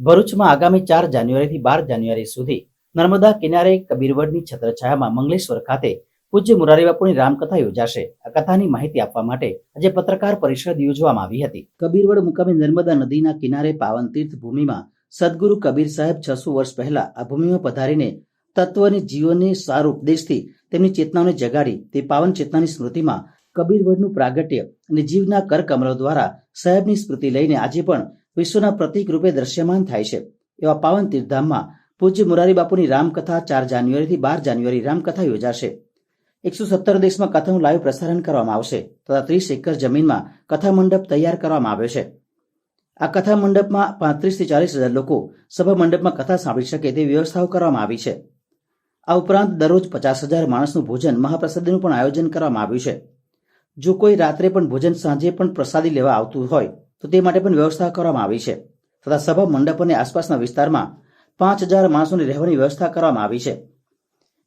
ભરૂચમાં આગામી ચાર જાન્યુઆરીથી બાર જાન્યુઆરી સુધી નર્મદા કિનારે કબીરવડની છત્રછાયામાં મંગલેશ્વર ખાતે પૂજ્ય મુરારી બાપુની રામકથા યોજાશે. આ કથાની માહિતી આપવા માટે આજે પત્રકાર પરિષદ યોજવામાં આવી હતી. કબીરવડ મુકામે નર્મદા નદીના કિનારે પાવન તીર્થ ભૂમિમાં સદગુરુ કબીર સાહેબ છસો વર્ષ પહેલા આ ભૂમિમાં પધારીને તત્વને જીવનની સાર ઉપદેશથી તેમની ચેતનાઓને જગાડી તે પાવન ચેતનાની સ્મૃતિમાં કબીરવડનું પ્રાગટ્ય અને જીવના કરકમલો દ્વારા સાહેબની સ્મૃતિ લઈને આજે પણ વિશ્વના પ્રતિક રૂપે દ્રશ્યમાન થાય છે. એવા પાવન તીર્થધામમાં પૂજ્ય મુરારી બાપુની રામકથા ચાર જાન્યુઆરીથી બાર જાન્યુઆરી રામકથા યોજાશે. એકસો સત્તર દેશમાં કથાનું લાઈવ પ્રસારણ કરવામાં આવશે તથા ત્રીસ એકર જમીનમાં કથા મંડપ તૈયાર કરવામાં આવ્યો છે. આ કથા મંડપમાં પાંત્રીસથી ચાલીસ હજાર લોકો સભા મંડપમાં કથા સાંભળી શકે તેવી વ્યવસ્થાઓ કરવામાં આવી છે. આ ઉપરાંત દરરોજ પચાસ હજાર માણસનું ભોજન મહાપ્રસાદીનું પણ આયોજન કરવામાં આવ્યું છે. જો કોઈ રાત્રે પણ ભોજન સાંજે પણ પ્રસાદી લેવા આવતું હોય તો તે માટે પણ વ્યવસ્થા કરવામાં આવી છે. તથા સભા મંડપ અને આસપાસના વિસ્તારમાં પાંચ હજાર માણસોની રહેવાની વ્યવસ્થા કરવામાં આવી છે.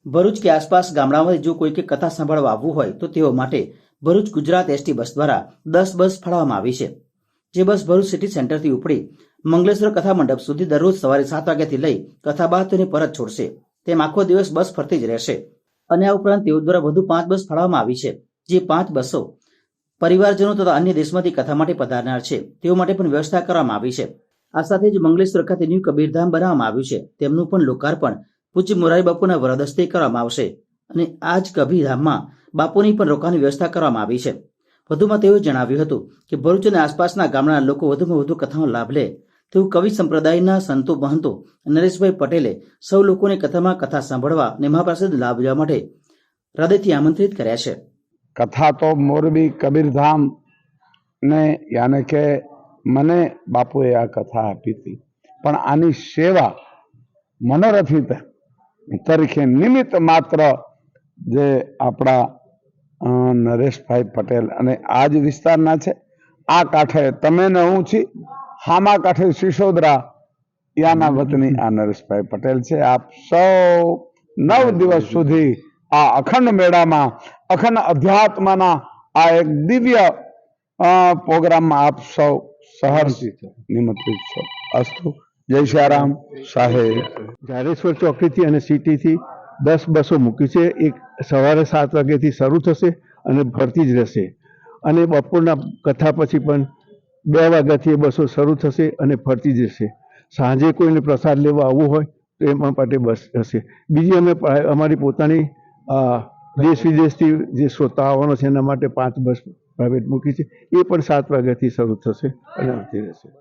ભરૂચ કે આસપાસ ગામડામાંથી જો કોઈ કે કથા સાંભળવા આવવું હોય તો તેઓ માટે ભરૂચ ગુજરાત એસટી બસ દ્વારા દસ બસ ફાળવવામાં આવી છે. જે બસ ભરૂચ સિટી સેન્ટરથી ઉપડી મંગલેશ્વર કથા મંડપ સુધી દરરોજ સવારે સાત વાગ્યાથી લઈ કથા બાદ તેને પરત છોડશે. તેમ આખો દિવસ બસ ફરતી જ રહેશે. અને આ ઉપરાંત તેઓ દ્વારા વધુ પાંચ બસ ફાળવવામાં આવી છે. જે પાંચ બસો પરિવારજનો તથા અન્ય દેશમાંથી કથા માટે પધારનાર છે. તેઓ માટે પણ વ્યવસ્થા કરવામાં આવી છે. આ સાથે જ મંગલેશ્વર ખાતે ન્યૂ કબીરધામ બનાવવામાં આવ્યું છે. તેમનું પણ લોકાર્પણ પૂજ્ય મોરારી બાપુના વરદ કરવામાં આવશે અને આ જ કબીરધામમાં બાપુની પણ રોકાણની વ્યવસ્થા કરવામાં આવી છે. વધુમાં તેઓએ જણાવ્યું હતું કે ભરૂચ અને આસપાસના ગામડાના લોકો વધુમાં વધુ કથાનો લાભ લે. તેવું કવિ સંપ્રદાયના સંતો, મહંતો નરેશભાઈ પટેલે સૌ લોકોને કથામાં કથા સાંભળવા અને મહાપ્રસાદ લાભ લેવા માટે હૃદયથી આમંત્રિત કર્યા છે. કથા તો મોરબી કબીરધામ ને યાને કે મને બાપુએ આ કથા આપી હતી. પણ આની સેવા મનોરથિત તરીકે નિમિત્ત માત્ર જે આપણા નરેશભાઈ પટેલ અને આ જ વિસ્તારના છે. આ કાંઠે તમે ને હું છી, હામા કાંઠે સિસોદરા, યાના વતની આ નરેશભાઈ પટેલ છે. આપ સૌ નવ દિવસ સુધી આ અખંડ મેળામાં અખંડ અધ્યાત્મના આ એક દિવ્ય પ્રોગ્રામમાં આપ સૌ સહર્ષિત નિમંત્રિત છો. અસ્તુ. જય શ્યારામ. સાહેબ ઝારેશ્વર ચોકડીથી અને સિટીથી દસ બસો મૂકી છે. એક સવારે સાત વાગ્યાથી શરૂ થશે અને ફરતી જ રહેશે. અને બપોરના કથા પછી પણ બે વાગ્યાથી એ બસો શરૂ થશે અને ફરતી જ રહેશે. સાંજે કોઈને પ્રસાદ લેવા આવવું હોય તો એમાં માટે બસ હશે બીજી અમે અમારી પોતાની દેશ વિદેશથી જે શ્રોતા આવવાનો છે એના માટે પાંચ બસ પ્રાઇવેટ મૂકી છે. એ પણ સાત વાગ્યાથી શરૂ થશે અને આવતી રહેશે.